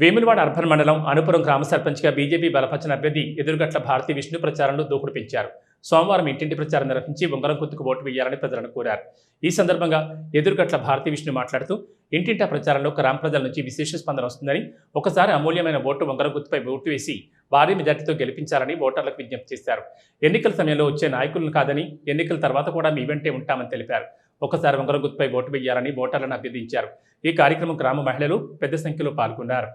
Vemulawada urban మండలం అనుపురం గ్రామ సర్పంచ్గా బీజేపీ బలపరిచిన అభ్యర్థి ఎదురుగట్ల భారతి విష్ణు ప్రచారంలో దూకుడు పెంచారు. సోమవారం ఇంటింటి ప్రచారం నిర్వహించి ఉంగరం గుర్తుకు ఓటు వేయాలని ప్రజలను కోరారు. ఈ సందర్భంగా ఎదురుగట్ల భారతి విష్ణు మాట్లాడుతూ ఇంటింటా ప్రచారంలో గ్రామ ప్రజల నుంచి విశేష స్పందన వస్తుందని ఒకసారి అమూల్యమైన ఓటు ఉంగరం గుర్తుపై ఓటు వేసి భారీ మెజార్టీతో గెలిపించాలని ఓటర్లకు విజ్ఞప్తి చేశారు. ఎన్నికల సమయంలో వచ్చే నాయకులను కాదని ఎన్నికల తర్వాత కూడా మీ వెంటే ఉంటామని తెలిపారు. ఒకసారి ఉంగరం గుర్తుపై ఓటు వేయాలని ఓటర్లను అభ్యర్థించారు. ఈ కార్యక్రమం గ్రామ మహిళలు పెద్ద సంఖ్యలో పాల్గొన్నారు.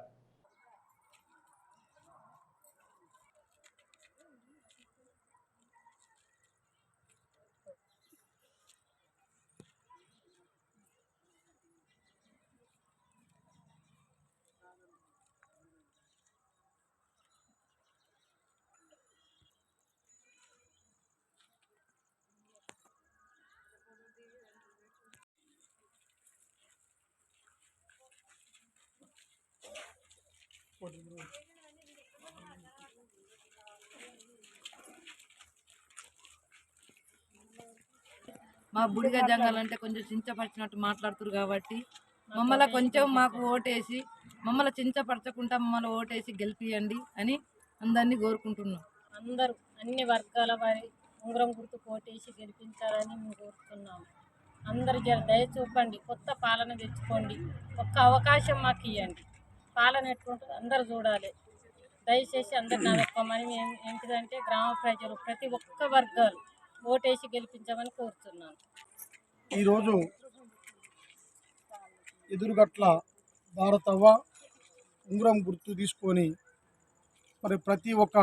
మా బుడిగ జంగల్ అంటే కొంచెం చించపరిచినట్టు మాట్లాడుతురు కాబట్టి మమ్మల్ని కొంచెం మాకు ఓటేసి మమ్మల్ని చించపరచకుండా మమ్మల్ని ఓటేసి గెలిపియండి అని అందరినీ కోరుకుంటున్నాం. అందరూ అన్ని వర్గాల వారి ఉంగరం గుర్తు కోటేసి గెలిపించాలని మేము కోరుతున్నాము అందరు జర దయ చూపండి కొత్త పాలన తెచ్చుకోండి. ఒక్క అవకాశం మాకు ఇవ్వండి పాలన ఎట్లుంటుందో అందరు చూడాలి. దయచేసి అందరిని అదొక్కమని మేము ఏంటిదంటే గ్రామ ప్రజలు ప్రతి ఒక్క వర్గాలు ఓటేసి గెలిపించమని కోరుతున్నాను. ఈరోజు ఎదురుగట్ల భారతవ్వ ఉంగరం గుర్తు తీసుకొని మరి ప్రతి ఒక్క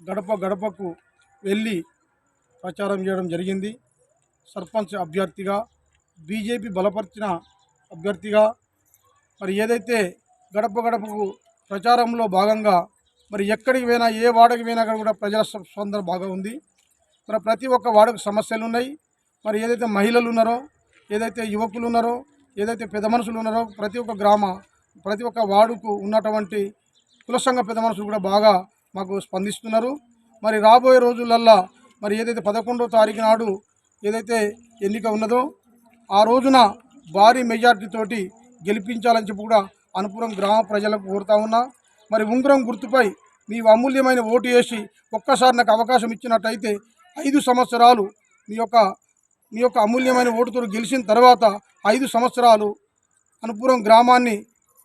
గడప గడపకు వెళ్ళి ప్రచారం చేయడం జరిగింది. సర్పంచ్ అభ్యర్థిగా బీజేపీ బలపరిచిన అభ్యర్థిగా మరి ఏదైతే గడప గడపకు ప్రచారంలో భాగంగా మరి ఎక్కడికి పోయినా ఏ వాడకి పోయినా కూడా ప్రజల స్పందన బాగా ఉంది. మరి ప్రతి ఒక్క వాడకు సమస్యలు ఉన్నాయి. మరి ఏదైతే మహిళలు ఉన్నారో ఏదైతే యువకులు ఉన్నారో ఏదైతే పెద్ద మనుషులు ఉన్నారో ప్రతి ఒక్క గ్రామ ప్రతి ఒక్క వాడుకు ఉన్నటువంటి కుల సంఘ పెద్ద మనుషులు కూడా బాగా మాకు స్పందిస్తున్నారు. మరి రాబోయే రోజులల్లా మరి ఏదైతే పదకొండో తారీఖు నాడు ఏదైతే ఎన్నిక ఉన్నదో ఆ రోజున భారీ మెజార్టీతోటి గెలిపించాలని చెప్పి కూడా అనుపురం గ్రామ ప్రజలకు కోరుతా ఉన్నా. మరి ఉంగరం గుర్తుపై మీ అమూల్యమైన ఓటు వేసి ఒక్కసారి నాకు అవకాశం ఇచ్చినట్టయితే ఐదు సంవత్సరాలు మీ యొక్క మీ యొక్క అమూల్యమైన ఓటుతో గెలిచిన తర్వాత ఐదు సంవత్సరాలు అనుపురం గ్రామాన్ని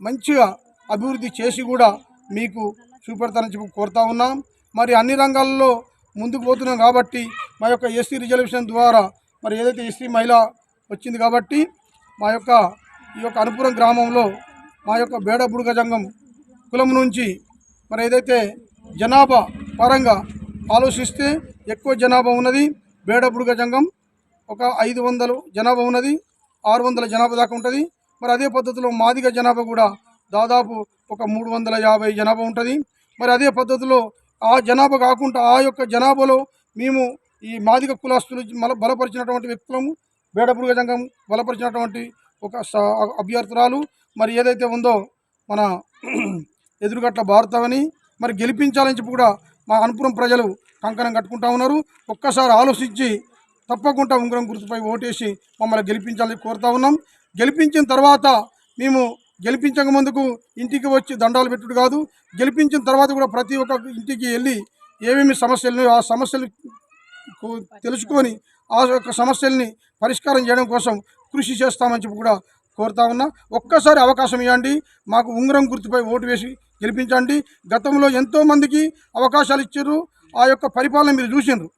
మంచిగా అభివృద్ధి చేసి కూడా మీకు చూపెడతానని చెప్పి కోరుతా ఉన్నాం. మరి అన్ని రంగాల్లో ముందుకు పోతున్నాం కాబట్టి మా యొక్క ఎస్సీ రిజర్వేషన్ ద్వారా మరి ఏదైతే ఎస్సీ మహిళ వచ్చింది కాబట్టి మా యొక్క ఈ యొక్క అనుపురం గ్రామంలో మా యొక్క బేడ బుడుగ జంగం కులం నుంచి మరి ఏదైతే జనాభా పరంగా ఆలోచిస్తే ఎక్కువ జనాభా ఉన్నది. బేడ బుడుగ జంగం ఒక ఐదు వందలు జనాభా ఉన్నది. ఆరు వందల జనాభా దాకా ఉంటుంది. మరి అదే పద్ధతిలో మాదిగ జనాభా కూడా దాదాపు ఒక మూడు వందల యాభై జనాభా ఉంటుంది. మరి అదే పద్ధతిలో ఆ జనాభా కాకుండా ఆ యొక్క జనాభాలో మేము ఈ మాదిగ కులస్తులు మల బలపరిచినటువంటి వ్యక్తులము బేడపురుగ జంగం బలపరిచినటువంటి ఒక స- అభ్యర్థురాలు మరి ఏదైతే ఉందో మన ఎదురుగట్ల భారతమని మరి గెలిపించాలని చెప్పి కూడా మా అనుపురం ప్రజలు కంకణం కట్టుకుంటా ఉన్నారు. ఒక్కసారి ఆలోచించి తప్పకుండా ఉంగరం గుర్తుపై ఓటేసి మమ్మల్ని గెలిపించాలని కోరుతా ఉన్నాం. గెలిపించిన తర్వాత మేము గెలిపించక ముందుకు ఇంటికి వచ్చి దండాలు పెట్టుడు కాదు గెలిపించిన తర్వాత కూడా ప్రతి ఒక్క ఇంటికి వెళ్ళి ఏమేమి సమస్యలు ఆ సమస్యలు తెలుసుకొని ఆ యొక్క సమస్యల్ని పరిష్కారం చేయడం కోసం కృషి చేస్తామని చెప్పి కూడా కోరుతా ఉన్నా ఒక్కసారి అవకాశం ఇవ్వండి. మాకు ఉంగరం గుర్తుపై ఓటు వేసి గెలిపించండి. గతంలో ఎంతోమందికి అవకాశాలు ఇచ్చారు. ఆ యొక్క పరిపాలన మీరు చూసిండ్రు.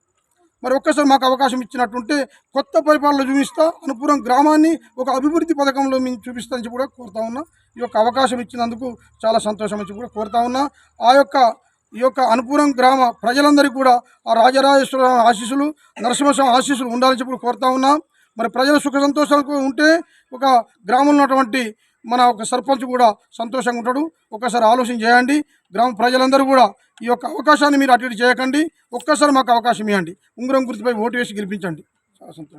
మరి ఒక్కసారి మాకు అవకాశం ఇచ్చినట్టుంటే కొత్త పరిపాలన చూపిస్తా అనుపురం గ్రామాన్ని ఒక అభివృద్ధి పథకంలో మేము చూపిస్తామని కూడా కోరుతా ఉన్నా. ఈ యొక్క అవకాశం ఇచ్చినందుకు చాలా సంతోషం అని కూడా కోరుతా ఉన్నా. ఆ యొక్క ఈ యొక్క అనుపురం గ్రామ ప్రజలందరికీ కూడా ఆ రాజరాజేశ్వర ఆశీస్సులు నరసింహస్వామి ఆశీస్సులు ఉండాలని చెప్పి కోరుతా ఉన్నాం. మరి ప్రజల సుఖ సంతోషాలకు ఉంటే ఒక గ్రామంలో ఉన్నటువంటి మన ఒక సర్పంచ్ కూడా సంతోషంగా ఉంటాడు. ఒకసారి ఆలోచన చేయండి. గ్రామ ప్రజలందరూ కూడా ఈ యొక్క అవకాశాన్ని మీరు అటు ఇటు చేయకండి. ఒక్కసారి మాకు అవకాశం ఇవ్వండి. ఉంగరం గుర్తుపై ఓటు వేసి గెలిపించండి. చాలా సంతోషం.